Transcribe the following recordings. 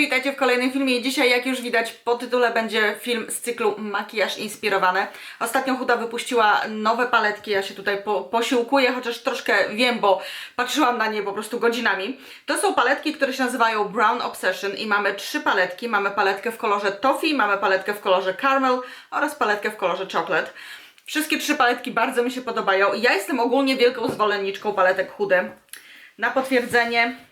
witajcie w kolejnym filmie dzisiaj jak już widać po tytule będzie film z cyklu Makijaż Inspirowany. Ostatnio Huda wypuściła nowe paletki, ja się tutaj po, posiłkuję, chociaż troszkę wiem, bo patrzyłam na nie po prostu godzinami. To są paletki, które się nazywają Brown Obsession i mamy trzy paletki. Mamy paletkę w kolorze Toffee, mamy paletkę w kolorze Caramel oraz paletkę w kolorze Chocolate. Wszystkie trzy paletki bardzo mi się podobają. Ja jestem ogólnie wielką zwolenniczką paletek Hudy. Na potwierdzenie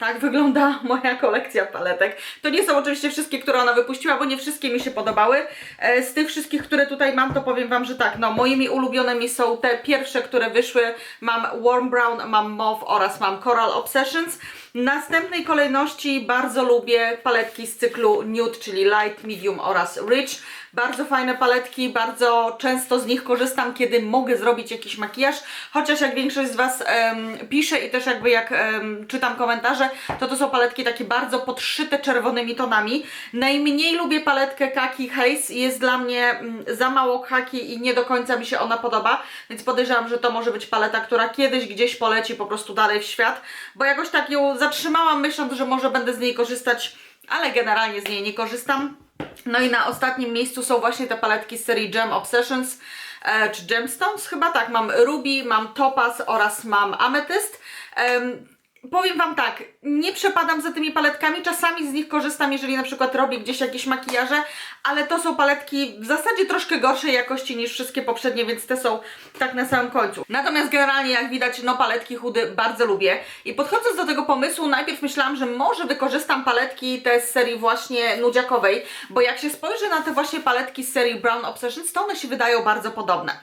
tak wygląda moja kolekcja paletek. To nie są oczywiście wszystkie, które ona wypuściła, bo nie wszystkie mi się podobały. E, Z tych wszystkich, które tutaj mam, to powiem Wam, że tak, no moimi ulubionymi są te pierwsze, które wyszły. Mam Warm Brown, mam Mauve oraz mam Coral Obsessions. Następnej kolejności bardzo lubię paletki z cyklu Nude, czyli Light, Medium oraz Rich. Bardzo fajne paletki, bardzo często z nich korzystam, kiedy mogę zrobić jakiś makijaż, chociaż jak większość z Was em, pisze i też jakby jak em, czytam komentarze, to to są paletki takie bardzo podszyte czerwonymi tonami. Najmniej lubię paletkę Kaki Haze, jest dla mnie mm, za mało kaki i nie do końca mi się ona podoba, więc podejrzewam, że to może być paleta, która kiedyś gdzieś poleci po prostu dalej w świat, bo jakoś tak ją zatrzymałam myśląc, że może będę z niej korzystać, ale generalnie z niej nie korzystam. No i na ostatnim miejscu są właśnie te paletki z serii Gem Obsessions, e, czy Gemstones chyba, tak, mam Ruby, mam Topaz oraz mam Amethyst. Em, powiem Wam tak, nie przepadam za tymi paletkami, czasami z nich korzystam, jeżeli na przykład robię gdzieś jakieś makijaże, ale to są paletki w zasadzie troszkę gorszej jakości niż wszystkie poprzednie, więc te są tak na samym końcu. Natomiast generalnie jak widać, no paletki chudy bardzo lubię i podchodząc do tego pomysłu, najpierw myślałam, że może wykorzystam paletki te z serii właśnie nudziakowej, bo jak się spojrzy na te właśnie paletki z serii Brown Obsessions, to one się wydają bardzo podobne.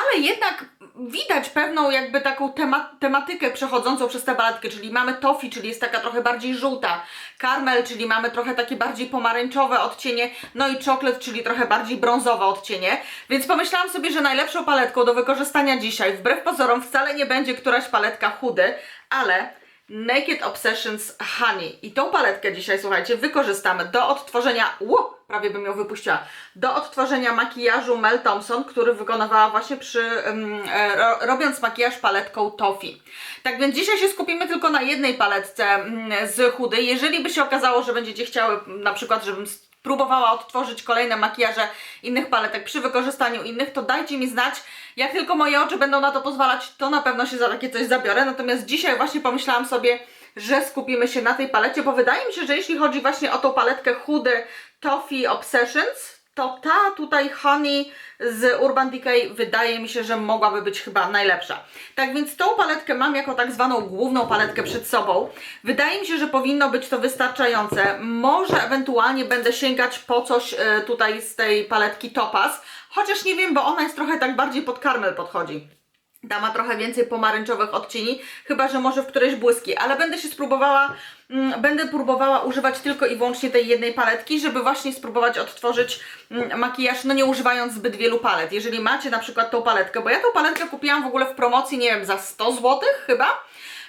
Ale jednak widać pewną jakby taką tema tematykę przechodzącą przez te paletki, czyli mamy toffee, czyli jest taka trochę bardziej żółta, caramel, czyli mamy trochę takie bardziej pomarańczowe odcienie, no i chocolate, czyli trochę bardziej brązowe odcienie. Więc pomyślałam sobie, że najlepszą paletką do wykorzystania dzisiaj, wbrew pozorom, wcale nie będzie któraś paletka chudy, ale Naked Obsessions Honey. I tą paletkę dzisiaj, słuchajcie, wykorzystamy do odtworzenia, ło, prawie bym ją wypuściła, do odtworzenia makijażu Mel Thompson, który wykonywała właśnie przy, e, ro, robiąc makijaż paletką Toffee. Tak więc dzisiaj się skupimy tylko na jednej paletce mm, z chudy. Jeżeli by się okazało, że będziecie chciały na przykład, żebym próbowała odtworzyć kolejne makijaże innych paletek przy wykorzystaniu innych, to dajcie mi znać. Jak tylko moje oczy będą na to pozwalać, to na pewno się za takie coś zabiorę. Natomiast dzisiaj właśnie pomyślałam sobie, że skupimy się na tej palecie, bo wydaje mi się, że jeśli chodzi właśnie o tą paletkę chudy Toffee Obsessions, to ta tutaj Honey z Urban Decay wydaje mi się, że mogłaby być chyba najlepsza. Tak więc tą paletkę mam jako tak zwaną główną paletkę przed sobą. Wydaje mi się, że powinno być to wystarczające. Może ewentualnie będę sięgać po coś e, tutaj z tej paletki Topaz, chociaż nie wiem, bo ona jest trochę tak bardziej pod karmel podchodzi. Ta ma trochę więcej pomarańczowych odcieni, chyba że może w którejś błyski, ale będę się spróbowała, mm, będę próbowała używać tylko i wyłącznie tej jednej paletki, żeby właśnie spróbować odtworzyć mm, makijaż, no nie używając zbyt wielu palet. Jeżeli macie na przykład tą paletkę, bo ja tą paletkę kupiłam w ogóle w promocji, nie wiem, za 100 zł chyba,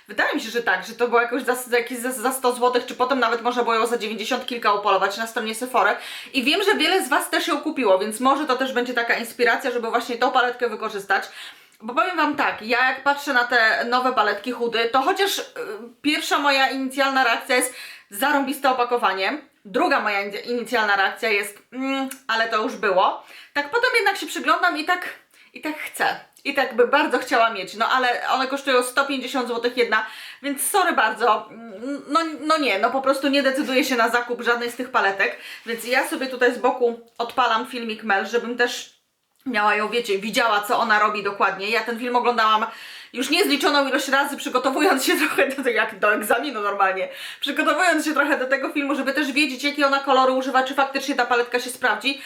Wydaje mi się, że tak, że to było jakoś za, jakieś za, za 100 zł, czy potem nawet można było ją za 90 kilka upolować na stronie Sephora. I wiem, że wiele z Was też ją kupiło, więc może to też będzie taka inspiracja, żeby właśnie tą paletkę wykorzystać. Bo powiem Wam tak, ja jak patrzę na te nowe paletki chudy, to chociaż y, pierwsza moja inicjalna reakcja jest zarąbiste opakowanie, druga moja in- inicjalna reakcja jest mm, ale to już było. Tak potem jednak się przyglądam i tak, i tak chcę. I tak by bardzo chciała mieć, no ale one kosztują 150 zł jedna, więc sorry bardzo, mm, no, no nie, no po prostu nie decyduję się na zakup żadnej z tych paletek, więc ja sobie tutaj z boku odpalam filmik Mel, żebym też miała ją, wiecie, widziała co ona robi dokładnie. Ja ten film oglądałam już niezliczoną ilość razy, przygotowując się trochę do tego, jak do egzaminu normalnie, przygotowując się trochę do tego filmu, żeby też wiedzieć, jakie ona kolory używa, czy faktycznie ta paletka się sprawdzi.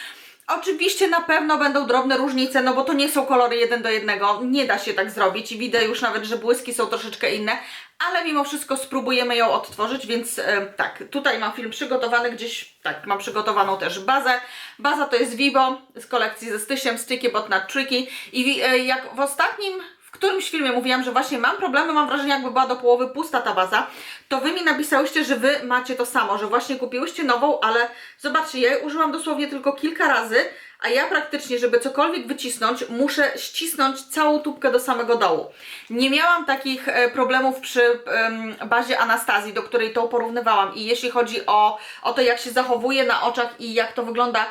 Oczywiście na pewno będą drobne różnice, no bo to nie są kolory jeden do jednego, nie da się tak zrobić i widzę już nawet, że błyski są troszeczkę inne, ale mimo wszystko spróbujemy ją odtworzyć, więc e, tak, tutaj mam film przygotowany gdzieś, tak, mam przygotowaną też bazę. Baza to jest Vibo z kolekcji ze Stysiem, Sticky But Not Tricky i e, jak w ostatnim którymś filmie mówiłam, że właśnie mam problemy, mam wrażenie jakby była do połowy pusta ta baza, to Wy mi napisałyście, że Wy macie to samo, że właśnie kupiłyście nową, ale zobaczcie, ja jej użyłam dosłownie tylko kilka razy, a ja praktycznie, żeby cokolwiek wycisnąć, muszę ścisnąć całą tubkę do samego dołu. Nie miałam takich e, problemów przy bazie Anastazji, do której tą porównywałam i jeśli chodzi o, o to, jak się zachowuje na oczach i jak to wygląda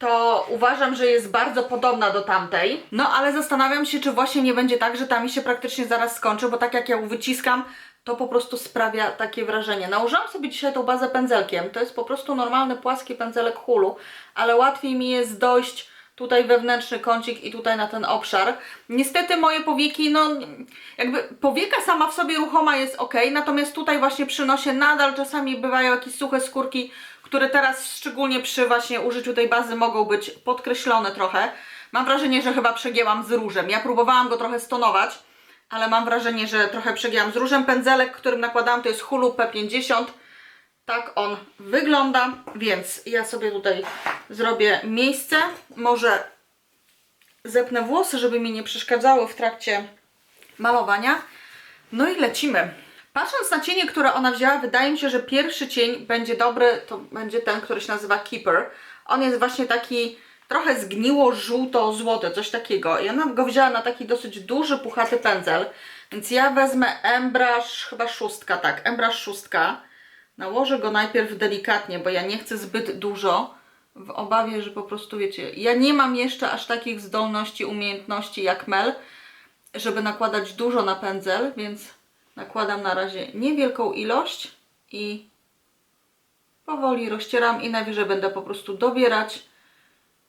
to uważam, że jest bardzo podobna do tamtej. No ale zastanawiam się, czy właśnie nie będzie tak, że ta mi się praktycznie zaraz skończy, bo tak jak ją wyciskam, to po prostu sprawia takie wrażenie. Nałożyłam sobie dzisiaj tą bazę pędzelkiem. To jest po prostu normalny, płaski pędzelek hulu, ale łatwiej mi jest dojść tutaj wewnętrzny kącik i tutaj na ten obszar. Niestety moje powieki, no jakby powieka sama w sobie ruchoma jest ok, natomiast tutaj właśnie przy nosie nadal czasami bywają jakieś suche skórki, które teraz szczególnie przy właśnie użyciu tej bazy mogą być podkreślone trochę. Mam wrażenie, że chyba przegięłam z różem. Ja próbowałam go trochę stonować, ale mam wrażenie, że trochę przegięłam z różem. Pędzelek, którym nakładałam to jest Hulu P50. Tak on wygląda, więc ja sobie tutaj zrobię miejsce. Może zepnę włosy, żeby mi nie przeszkadzały w trakcie malowania. No i lecimy. Patrząc na cienie, które ona wzięła, wydaje mi się, że pierwszy cień będzie dobry, to będzie ten, który się nazywa Keeper. On jest właśnie taki trochę zgniło żółto-złoty, coś takiego. I ona go wzięła na taki dosyć duży, puchaty pędzel. Więc ja wezmę Embrush, chyba szóstka, tak, Embrush szóstka. Nałożę go najpierw delikatnie, bo ja nie chcę zbyt dużo, w obawie, że po prostu wiecie, ja nie mam jeszcze aż takich zdolności, umiejętności jak Mel, żeby nakładać dużo na pędzel, więc nakładam na razie niewielką ilość i powoli rozcieram i najwyżej będę po prostu dobierać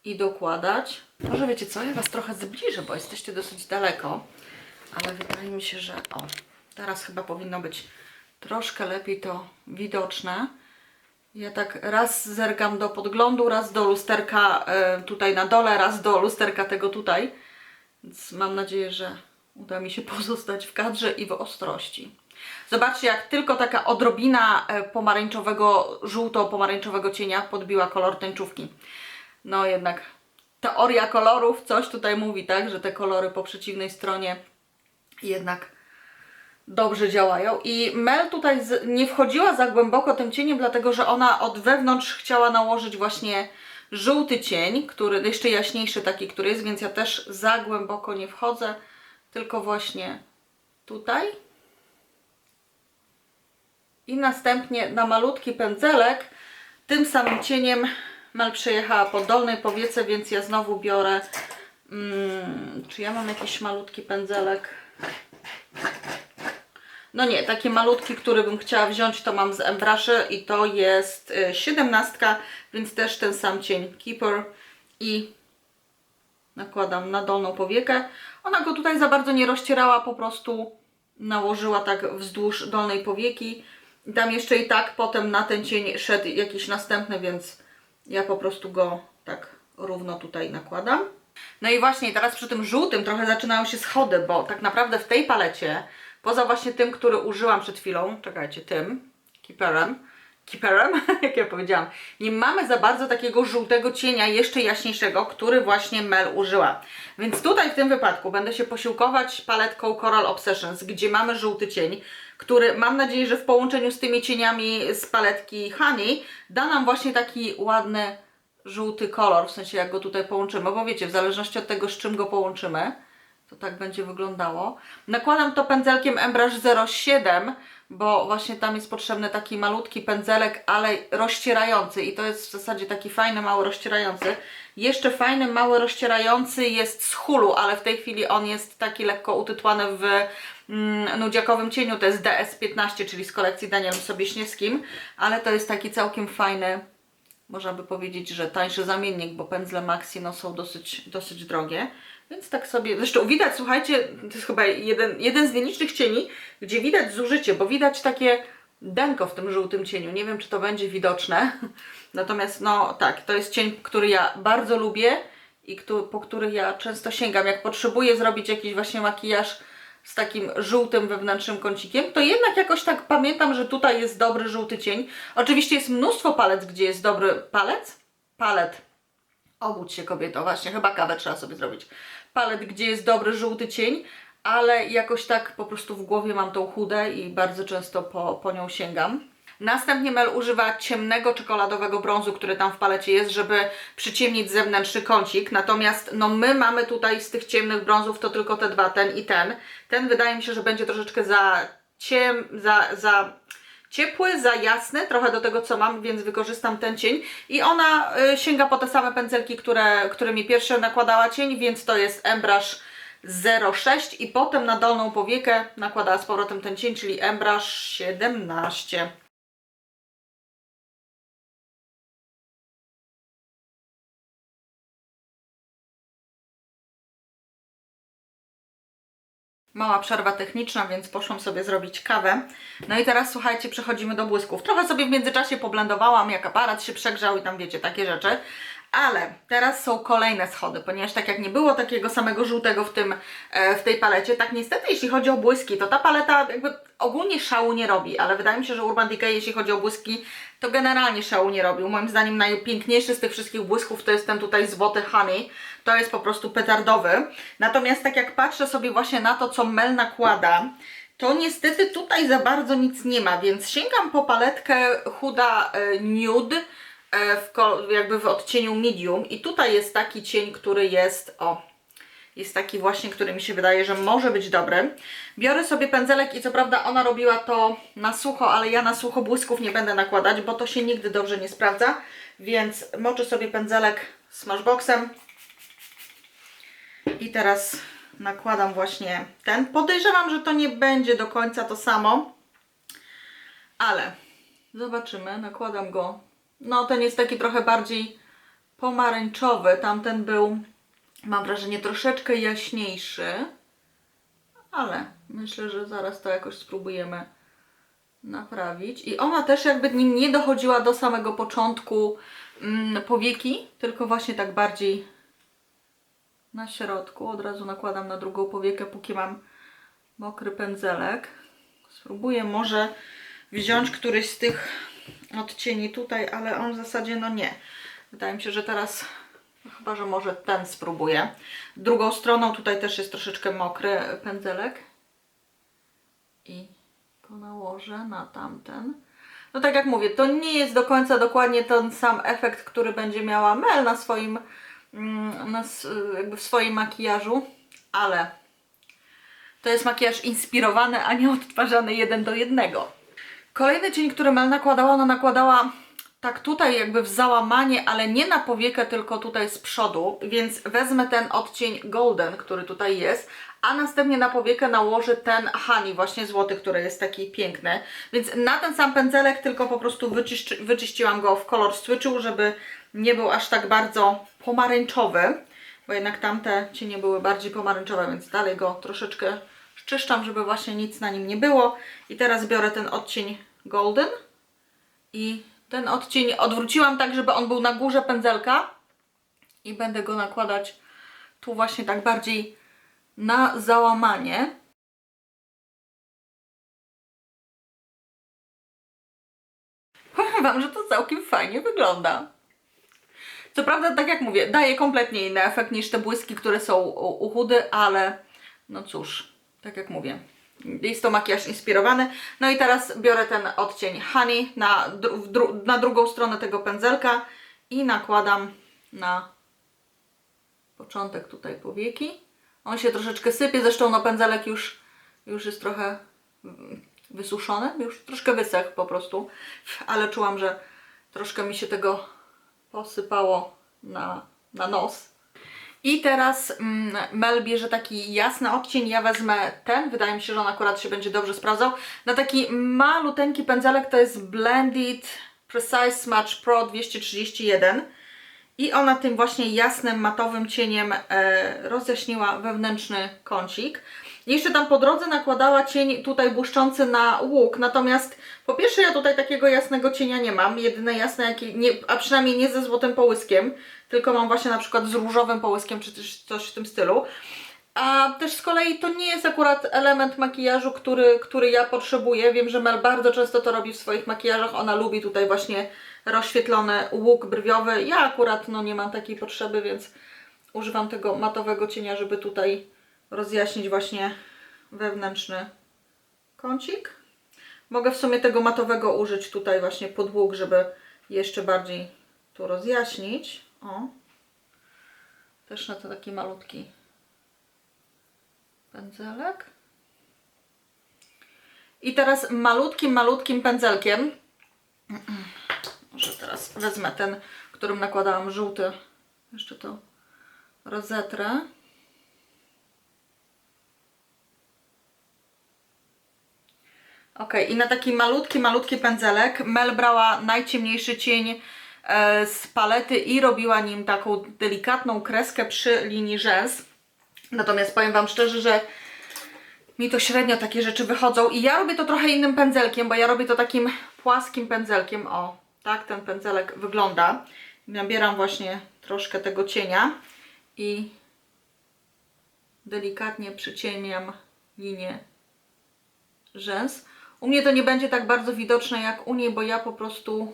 i dokładać. Może wiecie co, ja Was trochę zbliżę, bo jesteście dosyć daleko, ale wydaje mi się, że o, teraz chyba powinno być troszkę lepiej to widoczne. Ja tak raz zerkam do podglądu, raz do lusterka e, tutaj na dole, raz do lusterka tego tutaj. Więc mam nadzieję, że uda mi się pozostać w kadrze i w ostrości. Zobaczcie, jak tylko taka odrobina e, pomarańczowego, żółto-pomarańczowego cienia podbiła kolor tęczówki. No jednak teoria kolorów coś tutaj mówi, tak? Że te kolory po przeciwnej stronie jednak dobrze działają. I Mel tutaj nie wchodziła za głęboko tym cieniem, dlatego że ona od wewnątrz chciała nałożyć właśnie żółty cień, który jeszcze jaśniejszy taki, który jest, więc ja też za głęboko nie wchodzę, tylko właśnie tutaj. I następnie na malutki pędzelek tym samym cieniem Mel przejechała po dolnej powiece, więc ja znowu biorę. Mm, czy ja mam jakiś malutki pędzelek? No nie, taki malutki, który bym chciała wziąć, to mam z Embraszy i to jest y, 17, więc też ten sam cień Keeper i nakładam na dolną powiekę. Ona go tutaj za bardzo nie rozcierała, po prostu nałożyła tak wzdłuż dolnej powieki. I tam jeszcze i tak potem na ten cień szedł jakiś następny, więc ja po prostu go tak równo tutaj nakładam. No i właśnie teraz przy tym żółtym trochę zaczynają się schody, bo tak naprawdę w tej palecie, poza właśnie tym, który użyłam przed chwilą, czekajcie, tym, keeperem, keeperem, jak ja powiedziałam, nie mamy za bardzo takiego żółtego cienia, jeszcze jaśniejszego, który właśnie Mel użyła. Więc tutaj w tym wypadku będę się posiłkować paletką Coral Obsessions, gdzie mamy żółty cień, który mam nadzieję, że w połączeniu z tymi cieniami z paletki Honey da nam właśnie taki ładny żółty kolor, w sensie jak go tutaj połączymy, bo wiecie, w zależności od tego, z czym go połączymy, to tak będzie wyglądało. Nakładam to pędzelkiem Embrush 07, bo właśnie tam jest potrzebny taki malutki pędzelek, ale rozcierający i to jest w zasadzie taki fajny, mały rozcierający. Jeszcze fajny, mały rozcierający jest z hulu, ale w tej chwili on jest taki lekko utytłany w mm, nudziakowym cieniu, to jest DS15, czyli z kolekcji Danielem Sobieśniewskim, ale to jest taki całkiem fajny, można by powiedzieć, że tańszy zamiennik, bo pędzle Maxi no, są dosyć, dosyć drogie. Więc tak sobie, zresztą widać, słuchajcie, to jest chyba jeden, jeden z nielicznych cieni, gdzie widać zużycie, bo widać takie denko w tym żółtym cieniu. Nie wiem, czy to będzie widoczne. Natomiast no tak, to jest cień, który ja bardzo lubię i któ- po który ja często sięgam. Jak potrzebuję zrobić jakiś właśnie makijaż z takim żółtym wewnętrznym kącikiem, to jednak jakoś tak pamiętam, że tutaj jest dobry żółty cień. Oczywiście jest mnóstwo palec, gdzie jest dobry palec. Palet. Obudź się kobieto, właśnie, chyba kawę trzeba sobie zrobić. Palet, gdzie jest dobry żółty cień, ale jakoś tak po prostu w głowie mam tą chudę i bardzo często po, po nią sięgam. Następnie Mel używa ciemnego czekoladowego brązu, który tam w palecie jest, żeby przyciemnić zewnętrzny kącik. Natomiast no my mamy tutaj z tych ciemnych brązów to tylko te dwa, ten i ten. Ten wydaje mi się, że będzie troszeczkę za ciem, za, za ciepły, za jasny, trochę do tego co mam, więc wykorzystam ten cień. I ona y, sięga po te same pędzelki, które, którymi pierwsze nakładała cień, więc to jest Embrush 06 i potem na dolną powiekę nakładała z powrotem ten cień, czyli Embrush 17. Mała przerwa techniczna, więc poszłam sobie zrobić kawę. No i teraz słuchajcie, przechodzimy do błysków. Trochę sobie w międzyczasie poblendowałam, jak aparat się przegrzał i tam wiecie, takie rzeczy. Ale teraz są kolejne schody, ponieważ tak jak nie było takiego samego żółtego w, tym, e, w tej palecie, tak niestety jeśli chodzi o błyski, to ta paleta jakby ogólnie szału nie robi, ale wydaje mi się, że Urban Decay jeśli chodzi o błyski, to generalnie szału nie robił. Moim zdaniem najpiękniejszy z tych wszystkich błysków to jest ten tutaj złoty Honey. To jest po prostu petardowy. Natomiast tak jak patrzę sobie właśnie na to, co Mel nakłada, to niestety tutaj za bardzo nic nie ma, więc sięgam po paletkę Huda e, Nude w, ko- jakby w odcieniu medium i tutaj jest taki cień, który jest, o, jest taki właśnie, który mi się wydaje, że może być dobry. Biorę sobie pędzelek i co prawda ona robiła to na sucho, ale ja na sucho błysków nie będę nakładać, bo to się nigdy dobrze nie sprawdza, więc moczę sobie pędzelek Smashboxem i teraz nakładam właśnie ten. Podejrzewam, że to nie będzie do końca to samo, ale zobaczymy. Nakładam go. No, ten jest taki trochę bardziej pomarańczowy. Tamten był, mam wrażenie, troszeczkę jaśniejszy, ale myślę, że zaraz to jakoś spróbujemy naprawić. I ona też jakby nim nie dochodziła do samego początku mm, powieki, tylko właśnie tak bardziej na środku. Od razu nakładam na drugą powiekę, póki mam mokry pędzelek. Spróbuję może wziąć któryś z tych odcieni tutaj, ale on w zasadzie no nie. Wydaje mi się, że teraz chyba, że może ten spróbuję. Drugą stroną tutaj też jest troszeczkę mokry pędzelek. I go nałożę na tamten. No tak jak mówię, to nie jest do końca dokładnie ten sam efekt, który będzie miała Mel na swoim mm, na, jakby w swoim makijażu, ale to jest makijaż inspirowany, a nie odtwarzany jeden do jednego. Kolejny cień, który Mel nakładała, ona nakładała tak tutaj jakby w załamanie, ale nie na powiekę, tylko tutaj z przodu, więc wezmę ten odcień Golden, który tutaj jest, a następnie na powiekę nałożę ten Honey, właśnie złoty, który jest taki piękny. Więc na ten sam pędzelek, tylko po prostu wyczyściłam go w kolor switchu, żeby nie był aż tak bardzo pomarańczowy, bo jednak tamte cienie były bardziej pomarańczowe, więc dalej go troszeczkę szczyszczam, żeby właśnie nic na nim nie było. I teraz biorę ten odcień Golden i ten odcień odwróciłam tak, żeby on był na górze pędzelka i będę go nakładać tu właśnie tak bardziej na załamanie. Powiem Wam, że to całkiem fajnie wygląda. Co prawda, tak jak mówię, daje kompletnie inny efekt niż te błyski, które są u chudy, ale no cóż, tak jak mówię, jest to makijaż inspirowany. No i teraz biorę ten odcień Honey na, dru na drugą stronę tego pędzelka i nakładam na początek tutaj powieki. On się troszeczkę sypie, zresztą no pędzelek już, już jest trochę wysuszony, już troszkę wysechł po prostu, ale czułam, że troszkę mi się tego posypało na, na nos. I teraz mm, Mel bierze taki jasny odcień, ja wezmę ten, wydaje mi się, że on akurat się będzie dobrze sprawdzał. Na taki maluteńki pędzelek to jest Blended Precise Smudge Pro 231 i ona tym właśnie jasnym, matowym cieniem e, rozjaśniła wewnętrzny kącik. Jeszcze tam po drodze nakładała cień tutaj błyszczący na łuk, natomiast po pierwsze ja tutaj takiego jasnego cienia nie mam, jedyne jasne, jakie, nie, a przynajmniej nie ze złotym połyskiem, tylko mam właśnie na przykład z różowym połyskiem, czy coś w tym stylu. A też z kolei to nie jest akurat element makijażu, który, który ja potrzebuję. Wiem, że Mel bardzo często to robi w swoich makijażach. Ona lubi tutaj właśnie rozświetlony łuk brwiowy. Ja akurat no, nie mam takiej potrzeby, więc używam tego matowego cienia, żeby tutaj rozjaśnić właśnie wewnętrzny kącik. Mogę w sumie tego matowego użyć tutaj właśnie podłóg, żeby jeszcze bardziej tu rozjaśnić. O. Też na to taki malutki pędzelek. I teraz malutkim, malutkim pędzelkiem może teraz wezmę ten, którym nakładałam żółty. Jeszcze to rozetrę. Ok, i na taki malutki, malutki pędzelek Mel brała najciemniejszy cień e, z palety i robiła nim taką delikatną kreskę przy linii rzęs. Natomiast powiem Wam szczerze, że mi to średnio takie rzeczy wychodzą i ja robię to trochę innym pędzelkiem, bo ja robię to takim płaskim pędzelkiem. O, tak ten pędzelek wygląda. Nabieram właśnie troszkę tego cienia i delikatnie przyciemniam linię rzęs. U mnie to nie będzie tak bardzo widoczne jak u niej, bo ja po prostu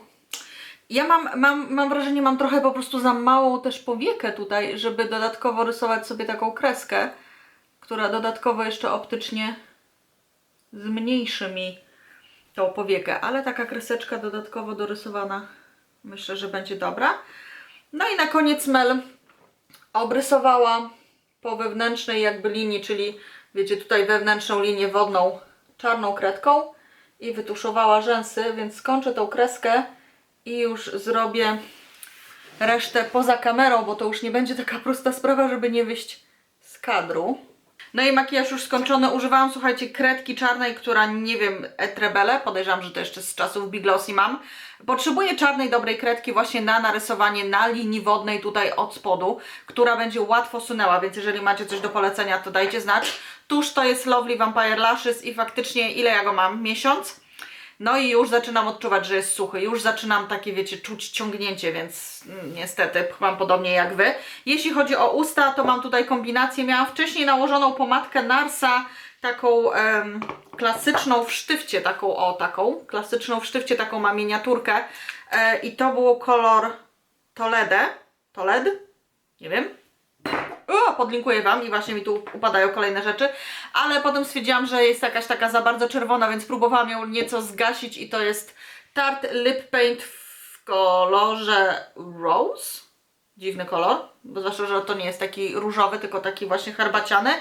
ja mam, mam, mam wrażenie, mam trochę po prostu za małą też powiekę tutaj, żeby dodatkowo rysować sobie taką kreskę, która dodatkowo jeszcze optycznie zmniejszy mi tą powiekę, ale taka kreseczka dodatkowo dorysowana myślę, że będzie dobra. No i na koniec Mel obrysowała po wewnętrznej jakby linii, czyli wiecie tutaj wewnętrzną linię wodną czarną kredką i wytuszowała rzęsy, więc skończę tą kreskę i już zrobię resztę poza kamerą, bo to już nie będzie taka prosta sprawa, żeby nie wyjść z kadru. No i makijaż już skończony. Używałam, słuchajcie, kredki czarnej, która nie wiem, etrebele. Podejrzewam, że to jeszcze z czasów Big Glossy mam. Potrzebuję czarnej, dobrej kredki właśnie na narysowanie na linii wodnej tutaj od spodu, która będzie łatwo sunęła, więc jeżeli macie coś do polecenia, to dajcie znać. Tuż to jest Lovely Vampire Lashes i faktycznie ile ja go mam? Miesiąc? No i już zaczynam odczuwać, że jest suchy. Już zaczynam takie, wiecie, czuć ciągnięcie, więc niestety mam podobnie jak Wy. Jeśli chodzi o usta, to mam tutaj kombinację. Miałam wcześniej nałożoną pomadkę Narsa, taką em, klasyczną w sztywcie, taką o, taką, klasyczną w sztywcie, taką ma miniaturkę. E, I to było kolor Toledę. Toled? Nie wiem. O, podlinkuję Wam i właśnie mi tu upadają kolejne rzeczy, ale potem stwierdziłam, że jest jakaś taka za bardzo czerwona, więc próbowałam ją nieco zgasić i to jest Tarte Lip Paint w kolorze Rose. Dziwny kolor, bo zwłaszcza, że to nie jest taki różowy, tylko taki właśnie herbaciany.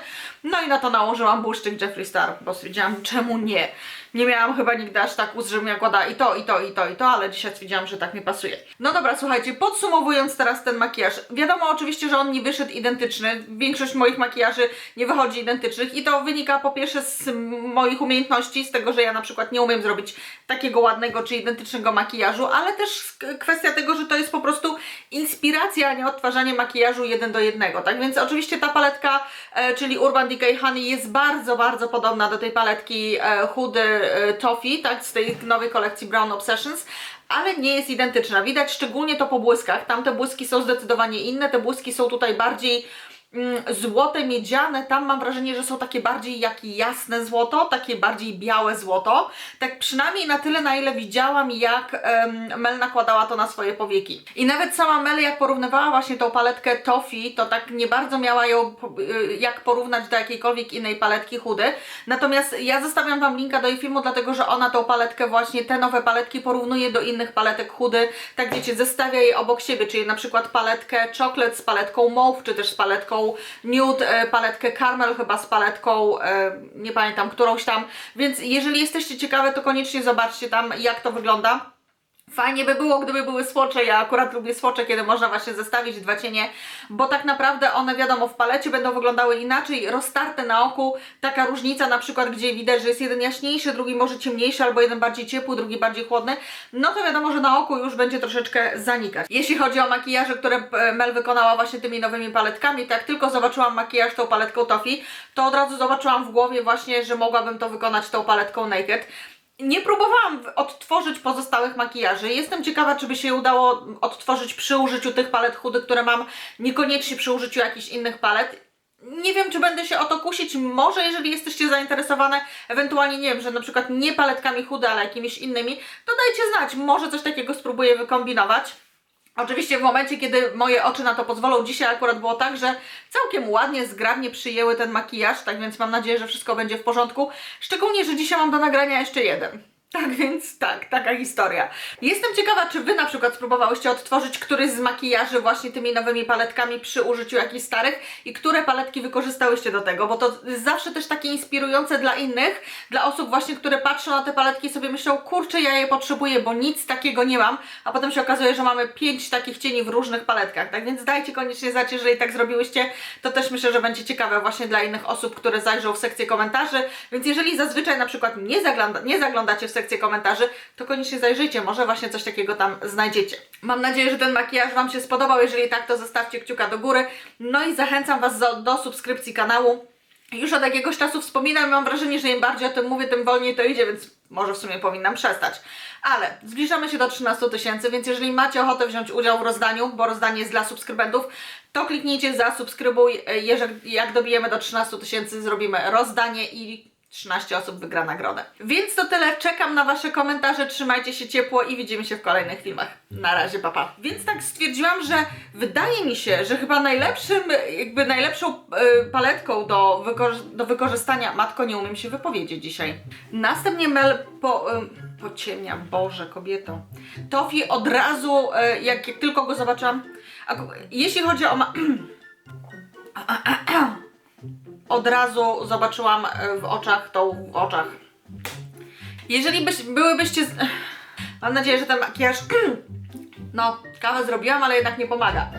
No i na to nałożyłam błyszczyk Jeffree Star, bo stwierdziłam, czemu nie. Nie miałam chyba nigdy aż tak ust, żebym nakładała i to, i to, i to, i to, ale dzisiaj stwierdziłam, że tak mi pasuje. No dobra, słuchajcie, podsumowując teraz ten makijaż. Wiadomo oczywiście, że on nie wyszedł identyczny. Większość moich makijaży nie wychodzi identycznych i to wynika po pierwsze z moich umiejętności, z tego, że ja na przykład nie umiem zrobić takiego ładnego czy identycznego makijażu, ale też kwestia tego, że to jest po prostu inspiracja, a nie odtwarzanie makijażu jeden do jednego, tak? Więc oczywiście ta paletka, e, czyli Urban Decay Honey jest bardzo, bardzo podobna do tej paletki e, Hudy e, Toffee, tak? Z tej nowej kolekcji Brown Obsessions, ale nie jest identyczna. Widać szczególnie to po błyskach. Tamte błyski są zdecydowanie inne, te błyski są tutaj bardziej złote, miedziane, tam mam wrażenie, że są takie bardziej jak jasne złoto, takie bardziej białe złoto. Tak przynajmniej na tyle, na ile widziałam, jak em, Mel nakładała to na swoje powieki. I nawet sama Mel, jak porównywała właśnie tą paletkę Toffee, to tak nie bardzo miała ją y, jak porównać do jakiejkolwiek innej paletki chudy. Natomiast ja zostawiam Wam linka do jej filmu, dlatego że ona tą paletkę właśnie, te nowe paletki porównuje do innych paletek chudy. Tak wiecie, zestawia je obok siebie, czyli na przykład paletkę chocolate z paletką mauve, czy też z paletką nude, e, paletkę caramel chyba z paletką, e, nie pamiętam, którąś tam. Więc jeżeli jesteście ciekawe, to koniecznie zobaczcie tam, jak to wygląda. Fajnie by było, gdyby były słocze. Ja akurat lubię słocze, kiedy można właśnie zestawić dwa cienie, bo tak naprawdę one, wiadomo, w palecie będą wyglądały inaczej, roztarte na oku. Taka różnica na przykład, gdzie widać, że jest jeden jaśniejszy, drugi może ciemniejszy, albo jeden bardziej ciepły, drugi bardziej chłodny, no to wiadomo, że na oku już będzie troszeczkę zanikać. Jeśli chodzi o makijaże, które e, Mel wykonała właśnie tymi nowymi paletkami, to jak tylko zobaczyłam makijaż tą paletką Toffee, to od razu zobaczyłam w głowie właśnie, że mogłabym to wykonać tą paletką Naked. Nie próbowałam odtworzyć pozostałych makijaży. Jestem ciekawa, czy by się udało odtworzyć przy użyciu tych palet chudych, które mam, niekoniecznie przy użyciu jakichś innych palet. Nie wiem, czy będę się o to kusić. Może, jeżeli jesteście zainteresowane, ewentualnie nie wiem, że na przykład nie paletkami chude, ale jakimiś innymi, to dajcie znać. Może coś takiego spróbuję wykombinować. Oczywiście w momencie, kiedy moje oczy na to pozwolą, dzisiaj akurat było tak, że całkiem ładnie, zgrabnie przyjęły ten makijaż, tak więc mam nadzieję, że wszystko będzie w porządku. Szczególnie, że dzisiaj mam do nagrania jeszcze jeden. Tak więc tak, taka historia. Jestem ciekawa, czy Wy na przykład spróbowałyście odtworzyć któryś z makijaży właśnie tymi nowymi paletkami przy użyciu jakichś starych i które paletki wykorzystałyście do tego, bo to jest zawsze też takie inspirujące dla innych, dla osób właśnie, które patrzą na te paletki i sobie myślą, kurczę, ja je potrzebuję, bo nic takiego nie mam, a potem się okazuje, że mamy pięć takich cieni w różnych paletkach, tak więc dajcie koniecznie znać, jeżeli tak zrobiłyście, to też myślę, że będzie ciekawe właśnie dla innych osób, które zajrzą w sekcję komentarzy, więc jeżeli zazwyczaj na przykład nie, zagląda, nie zaglądacie w sekcję komentarzy, to koniecznie zajrzyjcie, może właśnie coś takiego tam znajdziecie. Mam nadzieję, że ten makijaż Wam się spodobał, jeżeli tak, to zostawcie kciuka do góry, no i zachęcam Was do, do subskrypcji kanału. Już od jakiegoś czasu wspominam, mam wrażenie, że im bardziej o tym mówię, tym wolniej to idzie, więc może w sumie powinnam przestać. Ale zbliżamy się do 13 tysięcy, więc jeżeli macie ochotę wziąć udział w rozdaniu, bo rozdanie jest dla subskrybentów, to kliknijcie zasubskrybuj. Jeżeli jak dobijemy do 13 tysięcy, zrobimy rozdanie i 13 osób wygra nagrodę. Więc to tyle. Czekam na Wasze komentarze. Trzymajcie się ciepło i widzimy się w kolejnych filmach. Na razie, papa. Więc tak stwierdziłam, że wydaje mi się, że chyba najlepszym, jakby najlepszą y, paletką do, wykorzy- do wykorzystania. Matko, nie umiem się wypowiedzieć dzisiaj. Następnie Mel po. Y, pociemnia, Boże, kobieto. Tofi od razu, y, jak, jak tylko go zobaczyłam. aku- Jeśli chodzi o. Ma- od razu zobaczyłam e, w oczach tą w oczach. Jeżeli byś, byłybyście. Z... Mam nadzieję, że ten makijaż. No, kawę zrobiłam, ale jednak nie pomaga.